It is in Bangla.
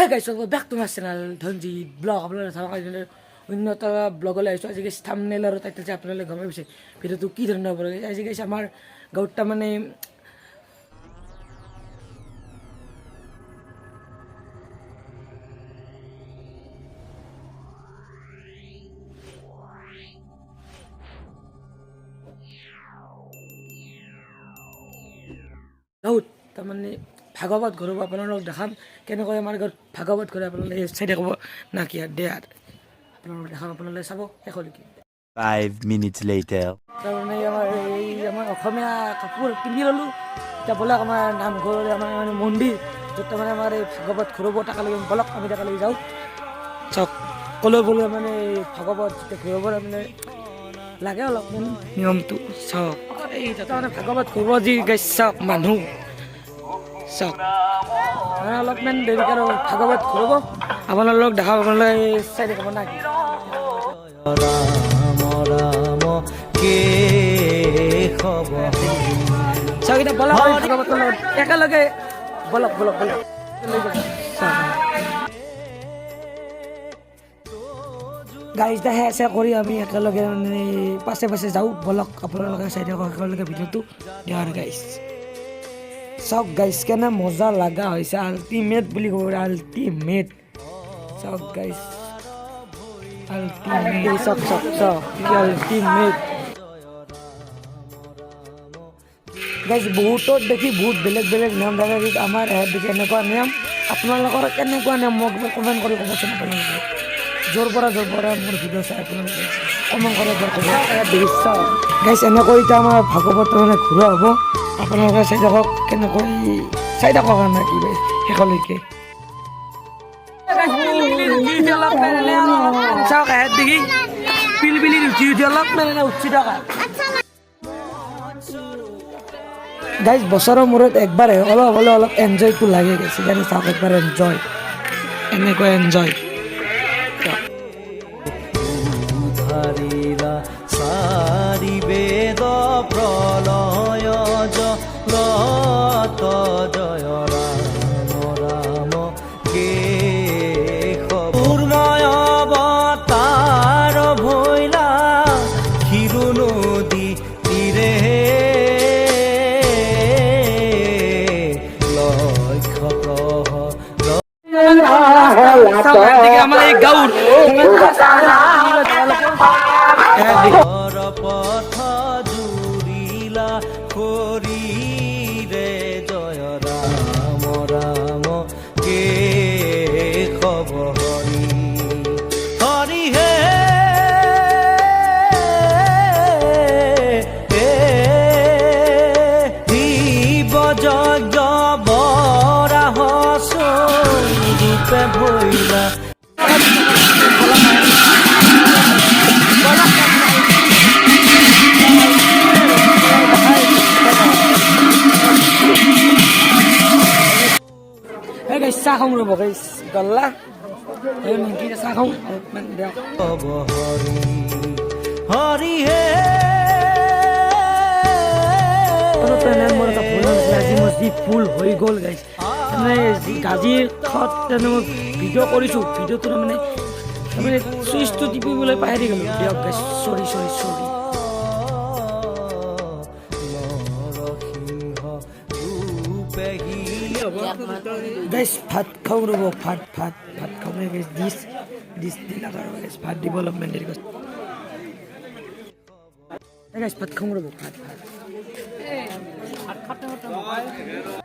হে গাইছ বেক তোমাৰ চেনেল ধনজিৎ ব্লগ আপোনালোকে চাব কাৰণে অন্য এটা ব্লগলৈ আহিছোঁ আজি গাইছ থামনেল আৰু টাইটেল যে আপোনালোকে গমে পাইছে ভিডিঅ'টো কি ধৰণৰ হ'ব লাগে আজি গাইছ আমাৰ গাঁৱত তাৰমানে গাঁৱত তাৰমানে ভাগৱত ঘূৰাব আপোনালোকক দেখাম কেনেকৈ আমাৰ গাঁৱত ভাগৱত ঘূৰে আপোনালোকে চাইডে ক'ব না কি আৰু দে আৰু আপোনালোকক দেখাম আপোনালোকে চাব শেষলৈকে Five minutes later. তাৰমানে আমাৰ এই আমাৰ অসমীয়া কাপোৰ পিন্ধি ল'লোঁ এতিয়া ব'লক আমাৰ নামঘৰ আমাৰ মানে মন্দিৰ য'ত তাৰমানে আমাৰ এই ভাগৱত ঘূৰাব তাকালৈকে ব'লক আমি তাকালৈকে যাওঁ। চাওক ক'লৈ বোলে মানে ভাগৱত যেতিয়া ঘূৰাব তাৰমানে লাগে অলপমান নিয়মটো চাওক। এই তাতে মানে ভাগৱত ঘূৰাব যি গাইছ চাওক মানুহ। চাওক মানে অলপমান দেৰিকৈ আৰু ভাগৱত ঘূৰাব। আপোনালোকক দেখাব আপোনালোকে চাই দেখাব না চাওক বলক ভাগৱতৰ লগত। একেলগে। বলক বলক বলক। গাড়ী হে আছে, কৰি আমি একেলগে মানে পাছে পাছে যাওঁ। বলক, আপোনালোকে চাই দিয়ক একেলগে ভিডিঅ'টো। দিয়া গাইছ চাওক গাইছ কেনে মজা লগা হৈছে আল্টিমেট বুলি ক'ব আল্টিমেট চাওক গাইছ আল্টিমেট চাওক চাওক চাওক আল্টিমেট গাইজ বহুতত দেখি বহুত বেলেগ বেলেগ নিয়ম থাকে আমাৰ ইয়াত দেখি এনেকুৱা নিয়ম আপোনালোকৰ কেনেকুৱা নিয়ম মোক কমেণ্ট কৰি ক'বচোন আপোনালোকে। য'ৰ পৰা য'ৰ পৰা মোৰ ভিডিঅ' চাই আপোনালোকে কমেণ্ট কৰি এবাৰ ক'ব। দৃশ্য গাইজ এনেকৈ এতিয়া আমাৰ ভাগৱত মানে ঘূৰা হ'ব। আপোনালোকে চাই থাকক, কেনেকৈ চাই থাকক কাৰণে কি শেষলৈকে। চাওক হেড দেখি। পিল পিলি উঠি উঠি অলপ মানে উঠি থকা। গাইজ বছৰৰ মূৰত একবাৰ অলপ হ'লেও অলপ এনজয়টো লাগে গেছে সেইকাৰণে চাওক, একবাৰ এনজয় এনেকৈ এনজয় ঘৰ পথ জুৰিলা শৰীৰে জয় ৰাম ৰাম কেশৱ হৰি হৰি হে শিৱ যজ্ঞ বৰাহ ৰূপে ভৈলা এই গাইছ চাহ খাওঁ ৰ'ব গাইছ গল্লা এই নিমকি চাহ খাওঁ অলপমান দিয়ক হব হৰি হৰি হে তেনে মোৰ এটা ভুল হৈছিলে আজি মোৰ যি ভুল হৈ গ'ল গাইছ মানে যি খত তেনে মই ভিডিঅ' কৰিছোঁ ভিডিঅ'টো তাৰমানে তাৰমানে চুইচটো টিপিবলৈ পাহৰি গ'লোঁ দিয়ক গাইছ চৰি চৰি চৰি নৰসিংহ ৰূপে সি গাইছ ভাত খাওঁ ৰ'ব ভাত ভাত ভাত খাওঁ নে গাইছ দিস ডিছ দি লাগা ৰ'ব গাইছ ভাত দেৰি গাইছ গাইছ ভাত খাওঁ ৰ'ব ভাত ভাত